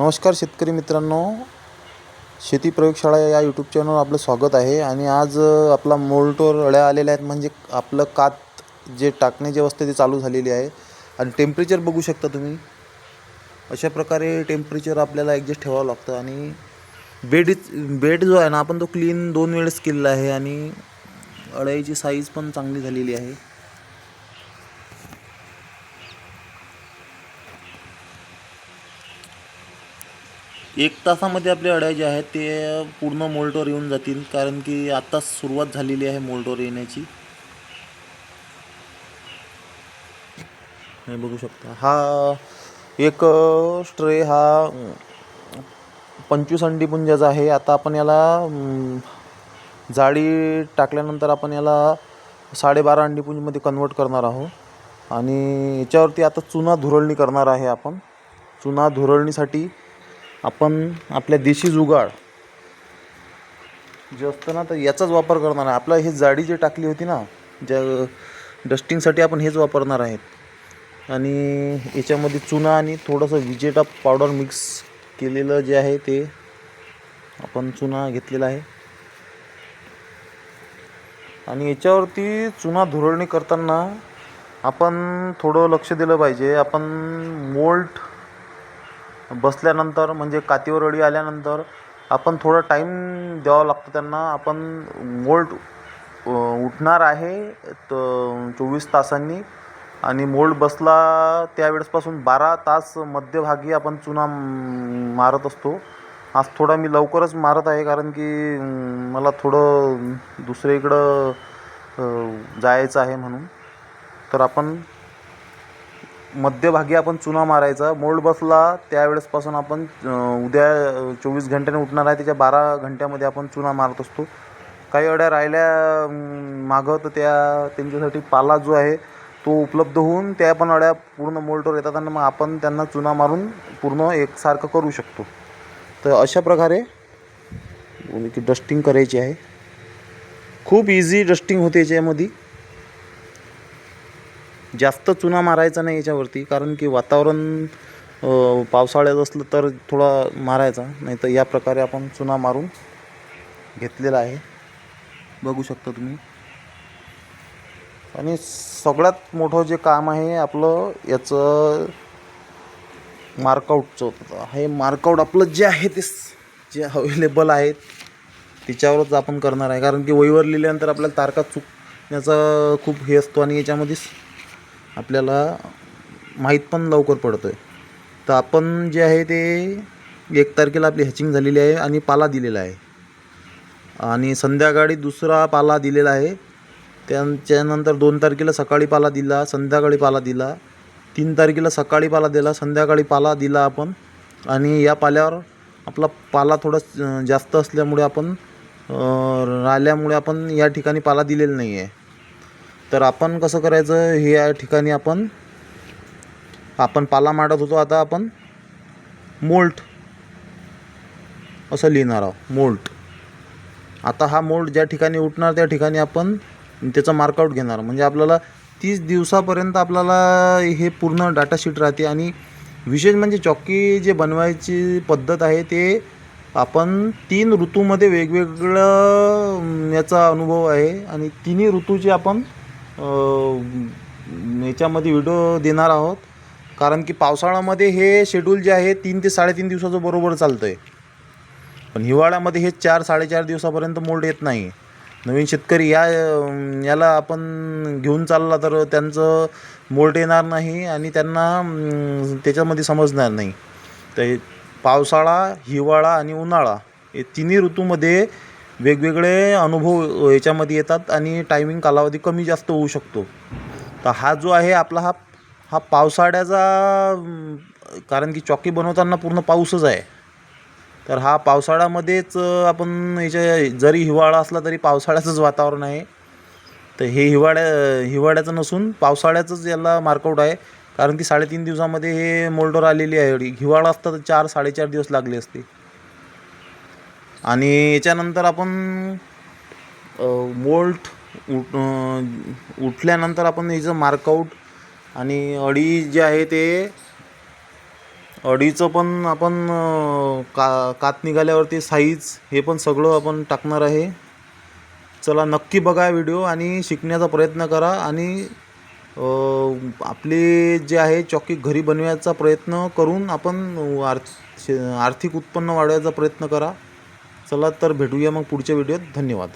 नमस्कार शेतकरी मित्रांनो. शेती प्रयोगशाळा या यूट्यूब चॅनलवर आपलं स्वागत आहे. आणि आज आपला मोल्टोर अळ्या आलेल्या आहेत. म्हणजे आपलं कात जे टाकण्याची अवस्था ती चालू झालेली आहे. आणि टेम्परेचर बघू शकता तुम्ही. अशा प्रकारे टेम्परेचर आपल्याला ॲडजस्ट ठेवावं लागतं. आणि बेड बेड जो आहे ना आपण तो क्लीन दोन वेळेस केलेला आहे. आणि अळ्याची साईज पण चांगली झालेली आहे. एक तासामध्ये आपले अड्या ज्या आहेत ते पूर्ण मोल्टवर येऊन जातील कारण की आत्ताच सुरुवात झालेली आहे मोल्टवर येण्याची. नाही बघू शकता. हा एक स्ट्रे हा पंचवीस अंडी पुंजाचा आहे. आता आपण याला जाळी टाकल्यानंतर आपण याला साडेबारा अंडी पुंजमध्ये कन्वर्ट करणार आहोत. आणि याच्यावरती आता चुना धुरळणी करणार आहे आपण. चुना धुरळणीसाठी आपण आपल्या देशी जुगाड जे असतं ना तर याचाच वापर करणार आहे. आपलं हे जाडी जे टाकली होती ना ज्या डस्टिंगसाठी आपण हेच वापरणार आहेत. आणि याच्यामध्ये चुना आणि थोडंसं विजेटा पावडर मिक्स केलेलं जे आहे ते आपण चुना घेतलेला आहे. आणि याच्यावरती चुना धुरळणी करताना आपण थोडं लक्ष दिलं पाहिजे. आपण मोल्ट बसल्यानंतर म्हणजे कातीवर अळी आल्यानंतर आपण थोडा टाईम द्यावा लागतो त्यांना. आपण मोल्ट उठणार आहे तर चोवीस तासांनी आणि मोल्ड बसला त्यावेळेसपासून बारा तास मध्यभागी आपण चुना मारत असतो. आज थोडा मी लवकरच मारत आहे कारण की मला थोडं दुसरीकडं इकडं जायचं आहे म्हणून. तर आपण मध्यभागी आपण चुना मारायचा. मोल्ड बसला त्यावेळेसपासून आपण उद्या चोवीस घंट्याने उठणार आहे. त्याच्या बारा घंट्यामध्ये आपण चुना मारत असतो. काही अड्या राहिल्या मागं तर त्या त्यांच्यासाठी पाला जो आहे तो उपलब्ध होऊन त्या पण अड्या पूर्ण मोल्टवर येतात आणि मग आपण त्यांना चुना मारून पूर्ण एकसारखं करू शकतो. तर अशा प्रकारे म्हणजे की डस्टिंग करायची आहे. खूप इझी डस्टिंग होते याच्यामध्ये. जास्त चुना मारायचा नाही याच्यावरती कारण की वातावरण पावसाळ्यात असलं तर थोडा मारायचा नाही तर या प्रकारे आपण चुना मारून घेतलेला आहे. बघू शकता तुम्ही. आणि सगळ्यात मोठं जे काम आहे आपलं याचं मार्कआउटचं हे मार्कआउट आपलं जे आहे ते जे अवेलेबल आहेत त्याच्यावरच आपण करणार आहे. कारण की वहीवर लिहिल्यानंतर आपल्याला तारखा चुकण्याचा खूप हे असतो आणि याच्यामध्येच आपल्याला माहीत पण लवकर पडतो आहे तर आपण जे आहे ते एक तारखेला आपली हॅचिंग झालेली आहे आणि पाला दिलेला आहे. आणि संध्याकाळी दुसरा पाला दिलेला आहे. त्यांच्यानंतर दोन तारखेला सकाळी पाला दिला संध्याकाळी पाला दिला तीन तारखेला सकाळी पाला दिला संध्याकाळी पाला दिला आपण. आणि या पाल्यावर आपला पाला थोडा जास्त असल्यामुळे आपण राहिल्यामुळे आपण या ठिकाणी पाला दिलेला नाही आहे तर आपण कसं करायचं? हे या ठिकाणी आपण आपण पाला मांडत होतो. आता आपण मोल्ट असं लिहिणार आहोत. मोल्ट. आता हा मोल्ड ज्या ठिकाणी उठणार त्या ठिकाणी आपण त्याचं मार्कआउट घेणार. म्हणजे आपल्याला तीस दिवसापर्यंत आपल्याला हे पूर्ण डाटाशीट राहते. आणि विशेष म्हणजे चॉकी जे बनवायची पद्धत आहे ते आपण तीन ऋतूमध्ये वेगवेगळं याचा अनुभव आहे. आणि तिन्ही ऋतूचे आपण याच्यामध्ये व्हिडिओ देणार आहोत. कारण की पावसाळ्यामध्ये हे शेड्यूल जे आहे तीन ते साडेतीन दिवसाचं बरोबर चालतं आहे पण हिवाळ्यामध्ये हे चार साडेचार दिवसापर्यंत मोल्ड येत नाही. नवीन शेतकरी या याला आपण घेऊन चालला तर त्यांचं मोल्ड येणार नाही आणि त्यांना त्याच्यामध्ये समजणार नाही. तर पावसाळा हिवाळा आणि उन्हाळा हे तिन्ही ऋतूमध्ये वेगवेगळे अनुभव याच्यामध्ये येतात आणि टायमिंग कालावधी कमी जास्त होऊ शकतो. तर हा जो आहे आपला हा हा पावसाळ्याचा कारण की चॉकी बनवताना पूर्ण पाऊसच आहे. तर हा पावसाळ्यामध्येच आपण याच्या जरी हिवाळा असला तरी पावसाळ्याचंच वातावरण आहे. तर हे हिवाळ्या हिवाळ्याचं नसून पावसाळ्याचंच याला मार्कआउट आहे. कारण की साडेतीन दिवसामध्ये हे मोल्डर आलेली आहे. हिवाळा असता तर चार साडेचार दिवस लागले असते. आणि याच्यानंतर आपण मोल्ट उठ उठल्यानंतर आपण याचं मार्कआउट आणि अडी जे आहे ते अडीचं पण आपण का कात निघाल्यावरती साईज हे पण सगळं आपण टाकणार आहे. चला नक्की बघा व्हिडिओ आणि शिकण्याचा प्रयत्न करा आणि आपले जे आहे चॉकी घरी बनवायचा प्रयत्न करून आपण आर्थ आर्थिक उत्पन्न वाढवायचा प्रयत्न करा. चला तर भेटूया मग पुढच्या व्हिडिओत. धन्यवाद.